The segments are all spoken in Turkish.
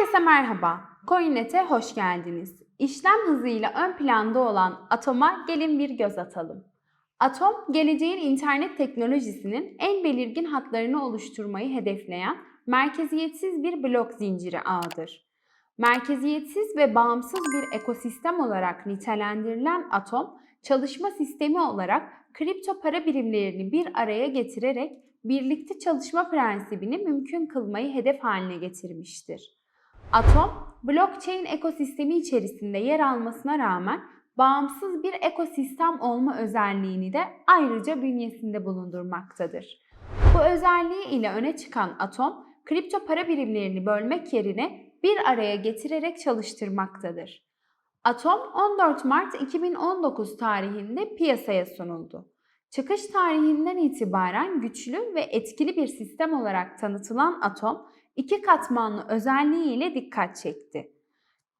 Herkese merhaba. CoinNet'e hoş geldiniz. İşlem hızıyla ön planda olan Atom'a gelin bir göz atalım. Atom, geleceğin internet teknolojisinin en belirgin hatlarını oluşturmayı hedefleyen merkeziyetsiz bir blok zinciri ağıdır. Merkeziyetsiz ve bağımsız bir ekosistem olarak nitelendirilen Atom, çalışma sistemi olarak kripto para birimlerini bir araya getirerek birlikte çalışma prensibini mümkün kılmayı hedef haline getirmiştir. Atom, blockchain ekosistemi içerisinde yer almasına rağmen bağımsız bir ekosistem olma özelliğini de ayrıca bünyesinde bulundurmaktadır. Bu özelliği ile öne çıkan Atom, kripto para birimlerini bölmek yerine bir araya getirerek çalıştırmaktadır. Atom 14 Mart 2019 tarihinde piyasaya sunuldu. Çıkış tarihinden itibaren güçlü ve etkili bir sistem olarak tanıtılan Atom, iki katmanlı özelliğiyle dikkat çekti.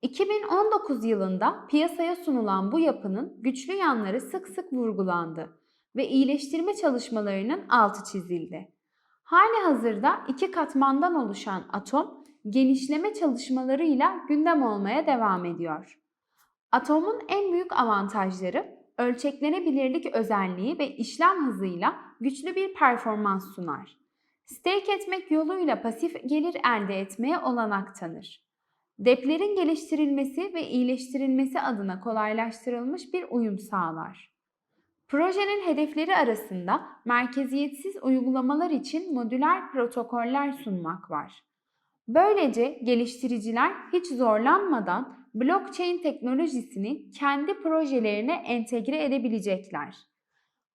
2019 yılında piyasaya sunulan bu yapının güçlü yanları sık sık vurgulandı ve iyileştirme çalışmalarının altı çizildi. Hali hazırda iki katmandan oluşan atom, genişleme çalışmalarıyla gündem olmaya devam ediyor. Atomun en büyük avantajları ölçeklenebilirlik özelliği ve işlem hızıyla güçlü bir performans sunar. Stake etmek yoluyla pasif gelir elde etmeye olanak tanır. Deplerin geliştirilmesi ve iyileştirilmesi adına kolaylaştırılmış bir uyum sağlar. Projenin hedefleri arasında merkeziyetsiz uygulamalar için modüler protokoller sunmak var. Böylece geliştiriciler hiç zorlanmadan blockchain teknolojisini kendi projelerine entegre edebilecekler.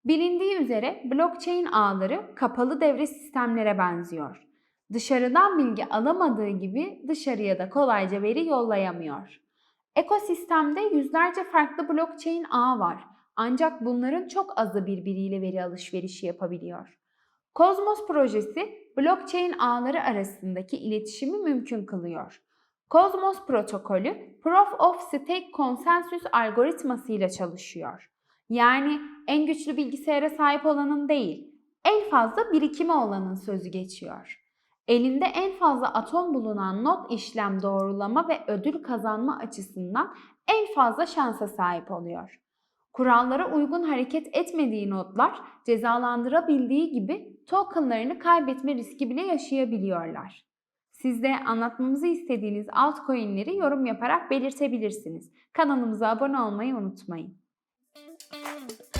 Bilindiği üzere blockchain ağları kapalı devre sistemlere benziyor. Dışarıdan bilgi alamadığı gibi dışarıya da kolayca veri yollayamıyor. Ekosistemde yüzlerce farklı blockchain ağı var ancak bunların çok azı birbiriyle veri alışverişi yapabiliyor. Cosmos projesi blockchain ağları arasındaki iletişimi mümkün kılıyor. Cosmos protokolü Proof of Stake konsensüs algoritması ile çalışıyor. Yani en güçlü bilgisayara sahip olanın değil, en fazla birikimi olanın sözü geçiyor. Elinde en fazla atom bulunan not işlem doğrulama ve ödül kazanma açısından en fazla şansa sahip oluyor. Kurallara uygun hareket etmediği notlar cezalandırabildiği gibi tokenlarını kaybetme riski bile yaşayabiliyorlar. Siz de anlatmamızı istediğiniz altcoin'leri yorum yaparak belirtebilirsiniz. Kanalımıza abone olmayı unutmayın. Bye.